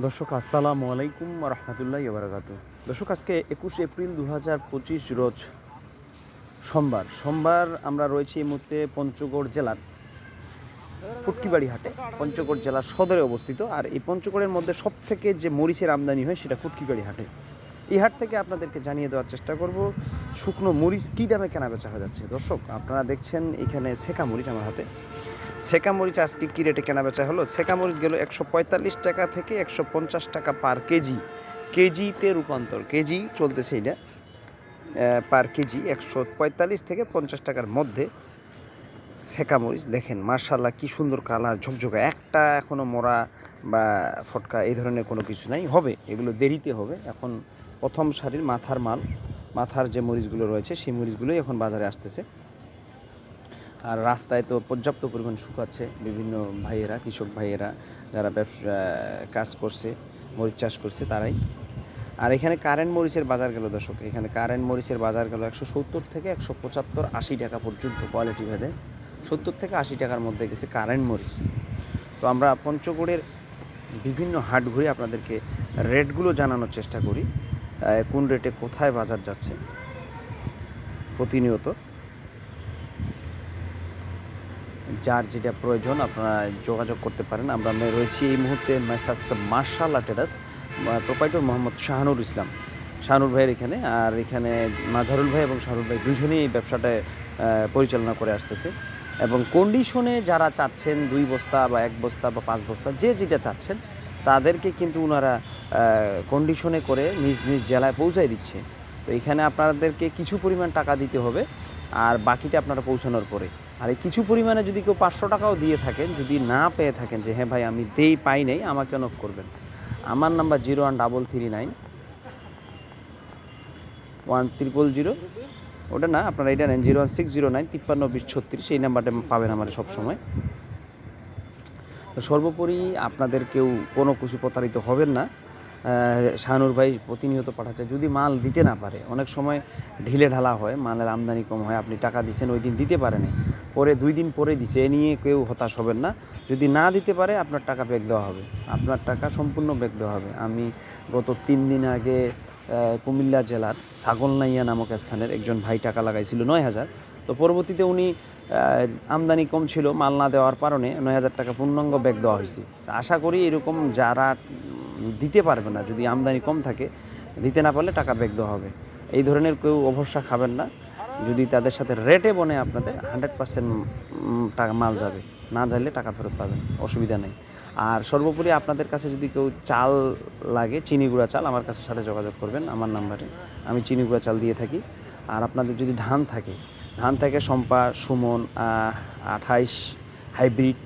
দর্শক, আসসালামু আলাইকুম রহমতুল্লাহ বারাকাত দর্শক, আজকে একুশ এপ্রিল দু পঁচিশ রোজ সোমবার। সোমবার আমরা রয়েছি এই মুহূর্তে পঞ্চগড় জেলার ফুটকিবাড়ি হাটে। পঞ্চগড় জেলার সদরে অবস্থিত। আর এই পঞ্চগড়ের মধ্যে সব থেকে যে মরিচের আমদানি হয় সেটা ফুটকিবাড়ি হাটে। এই হাট থেকে আপনাদেরকে জানিয়ে দেওয়ার চেষ্টা করব। শুকনো মরিচ কী দামে কেনা বেচা হয়ে যাচ্ছে? দর্শক, আপনারা দেখছেন এখানে সেকা মরিচ আমার হাতে। সেকা মরিচ আজকে কী রেটে কেনা বেচা হলো? সেকা মরিচ গেল একশো পঁয়তাল্লিশ টাকা থেকে একশো পঞ্চাশ টাকা পার কেজি। কেজিতে রূপান্তর, কেজি চলতেছে এটা পার কেজি, একশো পঁয়তাল্লিশ থেকে পঞ্চাশ টাকার মধ্যে সেকা মরিচ। দেখেন মার্শাল্লাহ কি সুন্দর কালার, ঝকঝকা। একটা এখনও মোড়া বা ফটকা, এই ধরনের কোনো কিছু নাই। হবে, এগুলো দেরিতে হবে। এখন প্রথম সারির মাথার মাল, মাথার যে মরিচগুলো রয়েছে, সেই মরিচগুলোই এখন বাজারে আসতেছে। আর রাস্তায় তো পর্যাপ্ত পরিমাণ শুকাচ্ছে বিভিন্ন ভাইয়েরা, কৃষক ভাইয়েরা, যারা ব্যবসা, কাজ করছে, মরিচ চাষ করছে, তারাই। আর এখানে কারেন্ট মরিচের বাজার গেল দর্শক, এখানে কারেন্ট মরিচের বাজার গেল একশো সত্তর থেকে একশো পঁচাত্তর, আশি টাকা পর্যন্ত কোয়ালিটি ভেদে। সত্তর থেকে আশি টাকার মধ্যে গেছে কারেন্ট মরিচ। তো আমরা পঞ্চগড়ের বিভিন্ন হাট ঘুরে আপনাদেরকে রেটগুলো জানানোর চেষ্টা করি। কোন রেটে কোথায় বাজার যাচ্ছে? প্রতিনিয়ত। যার যেটা প্রয়োজন, আপনারা যোগাযোগ করতে পারেন। আমরা রয়েছি এই মুহূর্তে Messrs marshal traders proprietor Mohammad Shahanur Islam. Shahanur ভাইয়ের এখানে, আর এখানে মাঝারুল ভাই এবং শাহরুল ভাই দুজনেই এই ব্যবসাটা পরিচালনা করে আসতেছে। এবং কন্ডিশনে যারা চাচ্ছেন দুই বস্তা বা এক বস্তা বা পাঁচ বস্তা, যে যেটা চাচ্ছেন তাদেরকে কিন্তু ওনারা কন্ডিশনে করে নিজ নিজ জেলায় পৌঁছায় দিচ্ছে। তো এখানে আপনাদেরকে কিছু পরিমাণ টাকা দিতে হবে, আর বাকিটা আপনারা পৌঁছানোর পরে। আর এই কিছু পরিমাণে যদি কেউ পাঁচশো টাকাও দিয়ে থাকেন, যদি না পেয়ে থাকেন যে হ্যাঁ ভাই, আমি দেই, পাই নাই, আমাকে নক করবেন। আমার number zero one double three nine one triple zero. ওটা না, আপনারা এটা নেন, zero one six zero nine তিপ্পান্ন বিশ ছত্রিশ। এই নাম্বারটা পাবেন আমার সবসময়। সর্বোপরি আপনাদের কেউ কোনো কিছু প্রতারিত হবেন না। শাহানুর ভাই প্রতিনিয়ত পাঠাচ্ছে। যদি মাল দিতে না পারে, অনেক সময় ঢিলে ঢালা হয়, মালের আমদানি কম হয়, আপনি টাকা দিচ্ছেন, ওই দিন দিতে পারেনি। পরে দুই দিন পরে দিচ্ছে, এ নিয়ে কেউ হতাশ হবেন না। যদি না দিতে পারে, আপনার টাকা ব্যাক দেওয়া হবে। আপনার টাকা সম্পূর্ণ ব্যাক দেওয়া হবে। আমি গত তিন দিন আগে কুমিল্লা জেলার ছাগলনাইয়া নামক স্থানের একজন ভাই টাকা লাগাইছিল নয় হাজার। তো পরবর্তীতে উনি আমদানি কম ছিল, মাল না দেওয়ার কারণে নয় হাজার টাকা পূর্ণাঙ্গ ব্যাক দেওয়া হয়েছে। আশা করি এরকম যারা দিতে পারবে না, যদি আমদানি কম থাকে, দিতে না পারলে টাকা ব্যাক দেওয়া হবে। এই ধরনের কেউ অবসা খাবেন না। যদি তাদের সাথে রেটে বনে আপনাদের হান্ড্রেড পার্সেন্ট টাকা মাল যাবে, না যাইলে টাকা ফেরত পাবেন, অসুবিধা নেই। আর সর্বোপরি আপনাদের কাছে যদি কেউ চাল লাগে, চিনি গুঁড়া চাল, আমার কাছে সাথে যোগাযোগ করবেন, আমার নাম্বারে। আমি চিনি গুঁড়া চাল দিয়ে থাকি। আর আপনাদের যদি ধান থাকে ধান থেকে সম্পা সুমন আঠাইশ, হাইব্রিড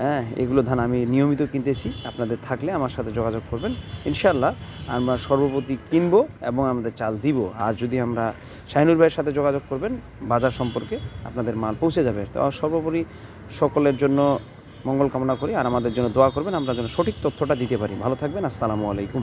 হ্যাঁ এগুলো ধান আমি নিয়মিত কিনতেছি। আপনাদের থাকলে আমার সাথে যোগাযোগ করবেন। ইনশাল্লাহ আমরা সর্বপ্রতি কিনবো এবং আমাদের চাল দিব। আর যদি আমরা শাহিনুর ভাইয়ের সাথে যোগাযোগ করবেন, বাজার সম্পর্কে আপনাদের মাল পৌঁছে যাবে। তো সর্বোপরি সকলের জন্য মঙ্গল কামনা করি। আর আমাদের জন্য দোয়া করবেন। আমরা যেন সঠিক তথ্যটা দিতে পারি। ভালো থাকবেন। আসসালামু আলাইকুম।